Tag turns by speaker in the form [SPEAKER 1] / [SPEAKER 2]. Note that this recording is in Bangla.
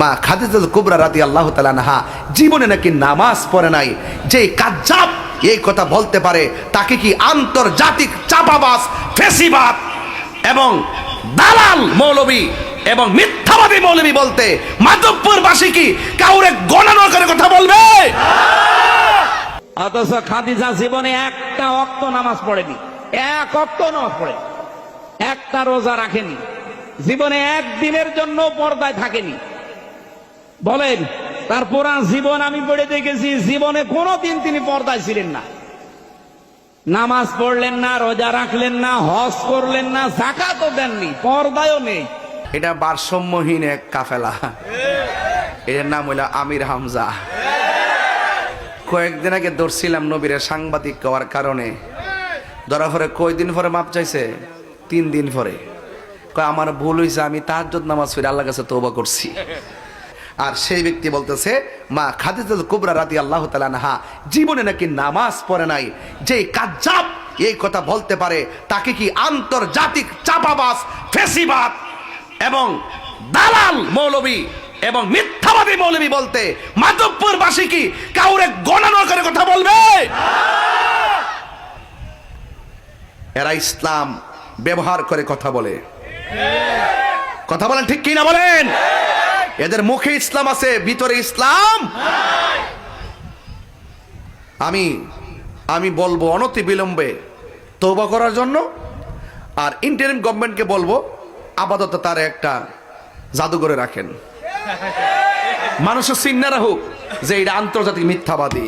[SPEAKER 1] মা খাদিজাতুল কুবরা রাদি আল্লাহ নাহা জীবনে নাকি নামাজ পড়ে নাই। যে কাজ্জাব এই কথা বলতে পারে, তাকে কি আন্তর্জাতিক চাপাবাস ফেসিবাদ এবং দালাল মৌলবী এবং মিথ্যাবাদী মৌলবী বলতে মাধবপুরবাসী কি কাউরে গণনা করে কথা বলবে?
[SPEAKER 2] অথচ খাদিজা জীবনে একটা অক্ত নামাজ পড়েনি। এক অক্ত নামাজ পড়ে। একটা রোজা রাখেনি। জীবনে একদিনের জন্য পর্দায় থাকেনি। বলেন, তার পুরা জীবন আমি পড়ে দেখেছি, জীবনে কোনোদিন তিনি পর্দায় ছিলেন না। নামাজ পড়লেন না, রোজা রাখলেন না, হজ করলেন না জাকাতও দেননি, পর্দায়ও নেই।
[SPEAKER 1] এটা ভারসাম্যহীন এক কাফেলা। এর নাম হইল আমির হামজা। কয়েকদিন আগে ধরছিলাম নবীরে সাংবাদিক হওয়ার কারণে। ধরা পরে কয়দিন পরে মাপ চাইছে? তিন দিন পরে। কয়, আমার ভুল হয়েছে আমি তাহাজ্জুদ নামাজ ফিরে আল্লাহ কাছে তৌবা করছি। আর সেই ব্যক্তি বলতেছে, মা খাদিজাতুল কুবরা রাদি আল্লাহ নাহা জীবনে নাকি নামাজ পড়ে নাই। যে কাজ্জাব এই কথা বলতে পারে, তাকে কি আন্তর্জাতিক চাপাবাস ফেসিবাদ এবং দালাল মৌলবী এবং মিথ্যাবাদী মৌলবী বলতে মাধবপুরবাসী কি কাউরে গণনা করে কথা বলবে? এরা ইসলাম ব্যবহার করে কথা বলে। কথা বলেন ঠিক কি না বলেন? এদের মুখে ইসলাম আছে, ভিতরে ইসলাম? আমি আমি বলব অনতি বিলম্বে তৌবা করার জন্য, আর ইন্টারিম গভর্নমেন্টকে বলব, আপাতত তার একটা জাদুঘরে রাখেন। মানুষের চিন্না হোক, যে এটা আন্তর্জাতিক মিথ্যাবাদী।